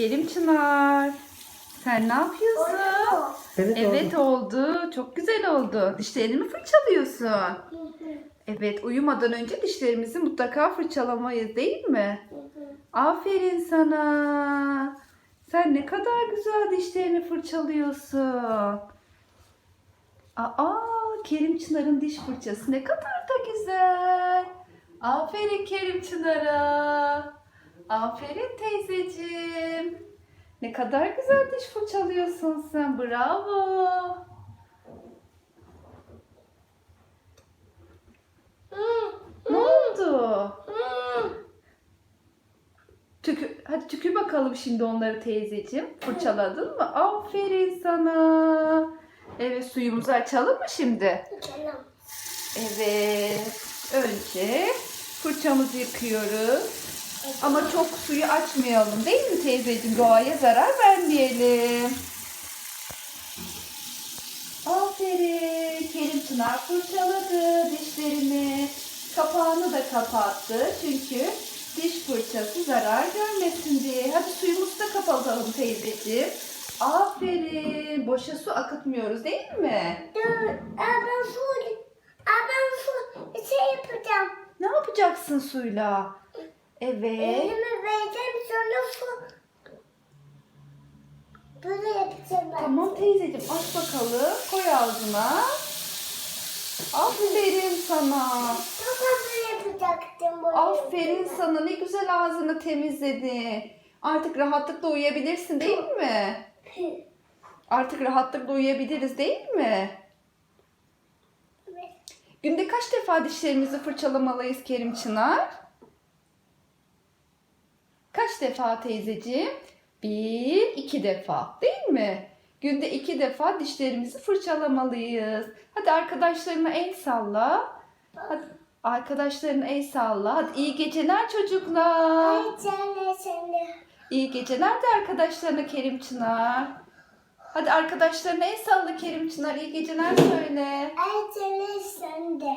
Kerim Çınar. Sen ne yapıyorsun? Evet, Evet oldu. Çok güzel oldu. Dişlerini mi fırçalıyorsun? Evet uyumadan önce dişlerimizi mutlaka fırçalamayız değil mi? Aferin sana. Sen ne kadar güzel dişlerini fırçalıyorsun. Aa, Kerim Çınar'ın diş fırçası ne kadar da güzel. Aferin Kerim Çınar'a. Aferin teyzeciğim. Ne kadar güzel diş fırçalıyorsun sen. Bravo. Ne oldu? Tükür, hadi tükür bakalım şimdi onları teyzeciğim. Fırçaladın mı? Aferin sana. Evet suyumuzu açalım mı şimdi? Evet. Önce fırçamızı yıkıyoruz. Ama çok suyu açmayalım değil mi teyzeciğim? Doğaya zarar vermeyelim. Aferin. Kerim Çınar fırçaladı dişlerini. Kapağını da kapattı. Çünkü diş fırçası zarar görmesin diye. Hadi suyumuzu da kapatalım teyzeciğim. Aferin. Boşa su akıtmıyoruz değil mi? Dur, ben su, ben su şey yapacağım. Ne yapacaksın suyla? Evet. Elimi vereceğim sonra su. Böyle yapacağım ben. Tamam teyzeciğim aç bakalım. Koy ağzına. Aferin sana. Tamam böyle yapacaktım. Böyle Aferin sana. Ne güzel ağzını temizledin. Artık rahatlıkla uyuyabilirsin değil mi? Artık rahatlıkla uyuyabiliriz değil mi? Evet. Günde kaç defa dişlerimizi fırçalamalıyız Kerim Çınar? Kaç defa teyzeciğim? Bir, iki defa değil mi? Günde iki defa dişlerimizi fırçalamalıyız. Hadi arkadaşlarına el salla. Hadi arkadaşlarına el salla. Hadi iyi geceler çocuklar. Sen de. İyi geceler de arkadaşlarına Kerim Çınar. Hadi arkadaşlarına el salla Kerim Çınar. İyi geceler söyle. Ay canım sen de.